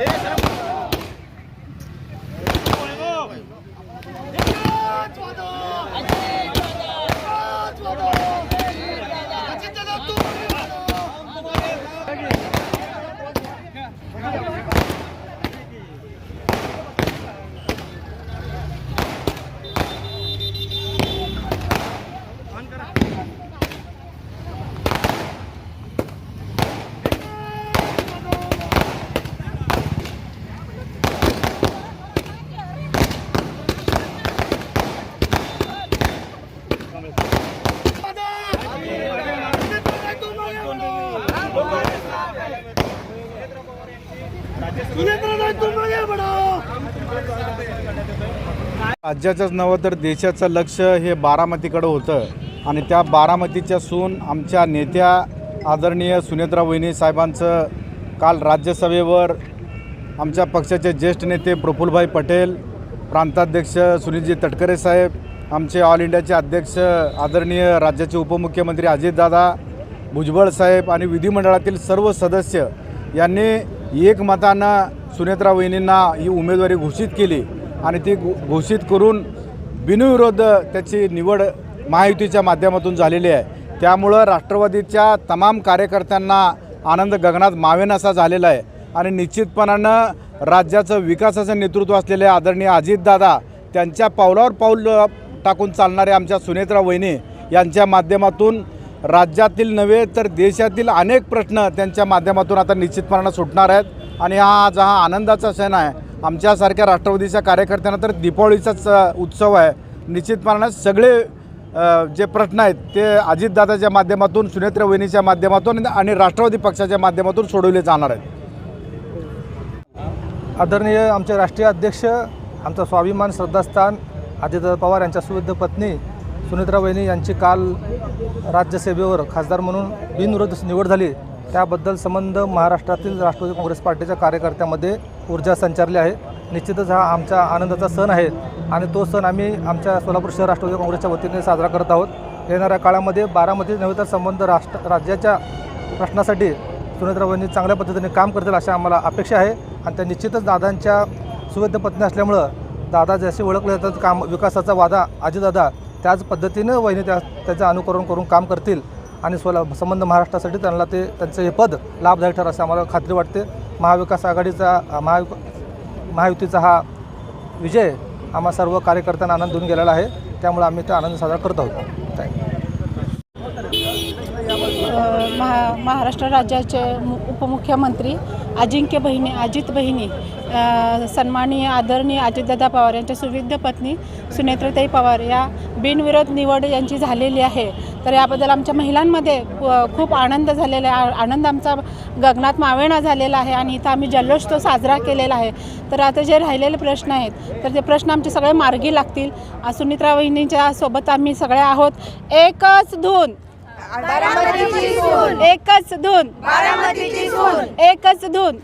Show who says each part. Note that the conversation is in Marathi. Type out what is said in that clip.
Speaker 1: Yes, I'm राज्याचंच नव्हं तर देशाचं लक्ष हे बारामतीकडं होतं. आणि त्या बारामतीच्या सून आमच्या नेत्या आदरणीय सुनेत्रा वहिनी साहेबांचं काल राज्यसभेवर आमच्या पक्षाचे ज्येष्ठ नेते प्रफुल्लभाई पटेल प्रांताध्यक्ष सुनीलजी तटकरे साहेब आमचे ऑल इंडियाचे अध्यक्ष आदरणीय राज्याचे उपमुख्यमंत्री अजितदादा भुजबळ साहेब आणि विधिमंडळातील सर्व सदस्य यांनी एकमतानं सुनेत्रा वहिनींना ही उमेदवारी घोषित केली आणि ती घो- घोषित करून बिनविरोध त्याची निवड महायुतीच्या माध्यमातून झालेली आहे. त्यामुळं राष्ट्रवादीच्या तमाम कार्यकर्त्यांना आनंद गगनात मावेनासा झालेला आहे. आणि निश्चितपणानं राज्याचं विकासाचं नेतृत्व असलेले आदरणीय अजितदादा त्यांच्या पावलावर पाऊल टाकून चालणाऱ्या आमच्या सुनेत्रा वहिनी यांच्या माध्यमातून राज्यातील नव्हे तर देशातील अनेक प्रश्न त्यांच्या माध्यमातून आता निश्चितपणानं सुटणार आहेत. आणि हा आज हा आनंदाचा सण आहे. आमच्यासारख्या राष्ट्रवादीच्या कार्यकर्त्यांना तर दीपावलीचाच उत्सव आहे. निश्चितपणानं सगळे जे प्रश्न आहेत ते अजितदादाच्या माध्यमातून सुनेत्र वहिनीच्या माध्यमातून आणि राष्ट्रवादी पक्षाच्या माध्यमातून सोडवले जाणार आहेत.
Speaker 2: आदरणीय आमचे राष्ट्रीय अध्यक्ष आमचा स्वाभिमान श्रद्धास्थान अजितदादा पवार यांच्या सुविध पत्नी सुनित्रा वहिनी यांची काल राज्यसेवेवर खासदार म्हणून बिनविरोध निवड झाली. त्याबद्दल संबंध महाराष्ट्रातील राष्ट्रवादी काँग्रेस पार्टीच्या कार्यकर्त्यामध्ये ऊर्जा संचारली आहे. निश्चितच हा आमच्या आनंदाचा सण आहे आणि तो सण आम्ही आमच्या सोलापूर शहर राष्ट्रवादी काँग्रेसच्या वतीने साजरा करत आहोत. येणाऱ्या काळामध्ये बारामती नव्हे तर संबंध राष्ट्र राज्याच्या प्रश्नासाठी सुनेत्रा वहिनी चांगल्या पद्धतीने काम करतील अशा आम्हाला अपेक्षा आहे. आणि त्या निश्चितच दादांच्या सुवेद्य पत्नी असल्यामुळं दादा जसे ओळखले जातात काम विकासाचा वादा आजीदादा त्याच पद्धतीनं वहिनी त्या त्याचं अनुकरण करून काम करतील आणि सोला संबंध महाराष्ट्रासाठी त्यांना ते त्यांचं हे पद लाभदायक ठरेल असं आम्हाला खात्री वाटते. महाविकास आघाडीचा महा महायुतीचा हा विजय आम्हा सर्व कार्यकर्त्यांना आनंद देऊन गेलेला आहे. त्यामुळे आम्ही ते आनंद साजरा करत आहोत. थँक्यू
Speaker 3: महा महाराष्ट्र राज्याचे मु- उपमुख्यमंत्री अजिंक्य बहिणी अजित बहिणी सन्माननीय आदरणीय अजितदादा पवार यांच्या सुविध पत्नी सुनेत्रताई पवार या बिनविरोध निवड यांची झालेली आहे. तर याबद्दल आमच्या महिलांमध्ये खूप आनंद झालेला आहे. आनंद आमचा गगनात मावेणा झालेला आहे आणि इथं आम्ही जल्लोष तो साजरा केलेला आहे. तर आता जे राहिलेले प्रश्न आहेत तर ते प्रश्न आमचे सगळे मार्गी लागतील. सुनित्रा वहिनीच्या सोबत आम्ही सगळे आहोत. एकच धून. एकच धून. एकच धून.